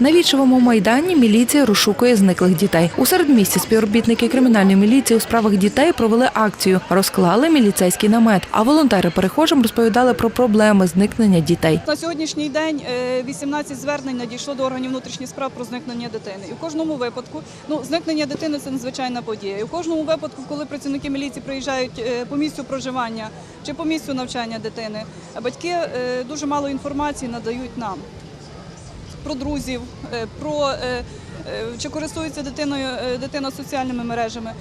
На вічовому майдані міліція розшукує зниклих дітей. У середмісті співробітники кримінальної міліції у справах дітей провели акцію, розклали міліцейський намет. А волонтери перехожим розповідали про проблеми зникнення дітей. На сьогоднішній день е, 18 звернень надійшло до органів внутрішніх справ про зникнення дитини. І в кожному випадку, ну зникнення дитини це надзвичайна подія. І в кожному випадку, коли працівники міліції приїжджають е, по місцю проживання чи по місцю навчання дитини, батьки е, дуже мало інформації надають нам про друзів, е, про е, е, чи користується дитиною дитина соціальними мережами,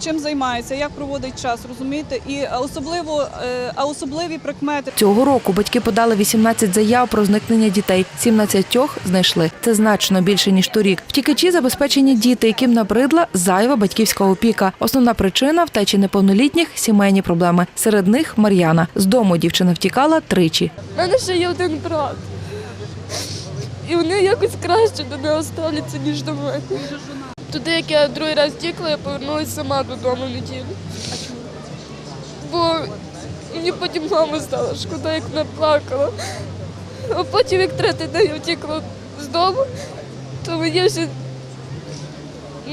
чим займається, як проводить час, розумієте? І особливо а особливі прикмети. Цього року батьки подали 18 заяв про зникнення дітей. 17 знайшли. Це значно більше ніж торік. Втікачі забезпечені діти, яким набридла зайва батьківська опіка. Основна причина втечі неповнолітніх сімейні проблеми. Серед них Мар'яна. З дому дівчина втікала тричі. У мене ще є один брат. І вони якось краще до нього ставляться, ніж до мене. Туди, як я другий раз тікла, я повернулася сама додому в неділю. Бо мені потім мама стала шкода, як вона плакала. А потім, як третій день я втікла з дому, то мені вже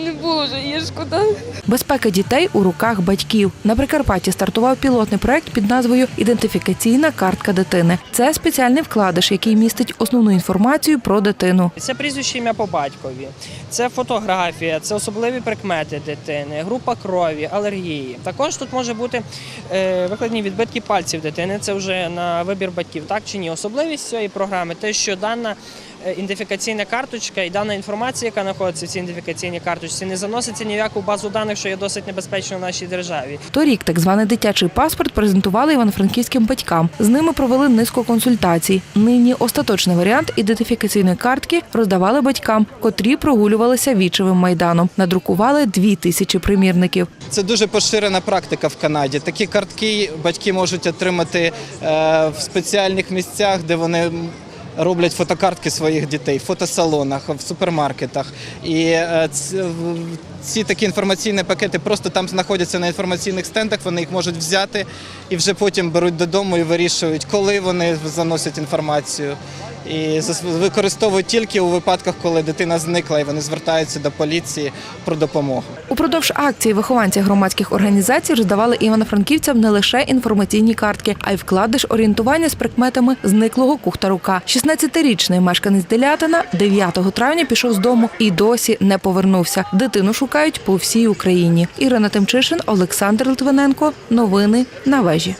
не було вже її шкода. Безпека дітей у руках батьків. На Прикарпатті стартував пілотний проект під назвою Ідентифікаційна картка дитини. Це спеціальний вкладиш, який містить основну інформацію про дитину. Це прізвище ім'я по батькові, це фотографія, це особливі прикмети дитини, група крові, алергії. Також тут може бути е, викладені відбитки пальців дитини. Це вже на вибір батьків, так чи ні. Особливість цієї програми те, що дана ідентифікаційна карточка і дана інформація, яка знаходиться в цій ідентифікаційній карточці, не заноситься ні в яку базу даних, що є досить небезпечно в нашій державі. Торік так званий дитячий паспорт презентували івано-франківським батькам. З ними провели низку консультацій. Нині остаточний варіант ідентифікаційної картки роздавали батькам, котрі прогулювалися вічевим майданом. Надрукували дві тисячі примірників. Це дуже поширена практика в Канаді. Такі картки батьки можуть отримати е, в спеціальних місцях, де вони роблять фотокартки своїх дітей, в фотосалонах, в супермаркетах. І е, ці такі інформаційні пакети просто там знаходяться на інформаційних стендах. Вони їх можуть взяти і вже потім беруть додому і вирішують, коли вони заносять інформацію. І використовують тільки у випадках, коли дитина зникла, і вони звертаються до поліції про допомогу. Упродовж акції вихованці громадських організацій роздавали івано-франківцям не лише інформаційні картки, а й вкладиш орієнтування з прикметами зниклого кухтарука. 16-річний мешканець Делятина 9 травня пішов з дому і досі не повернувся. Дитину шукають по всій Україні. Ірина Тимчишин, Олександр Литвиненко. Новини на вежі.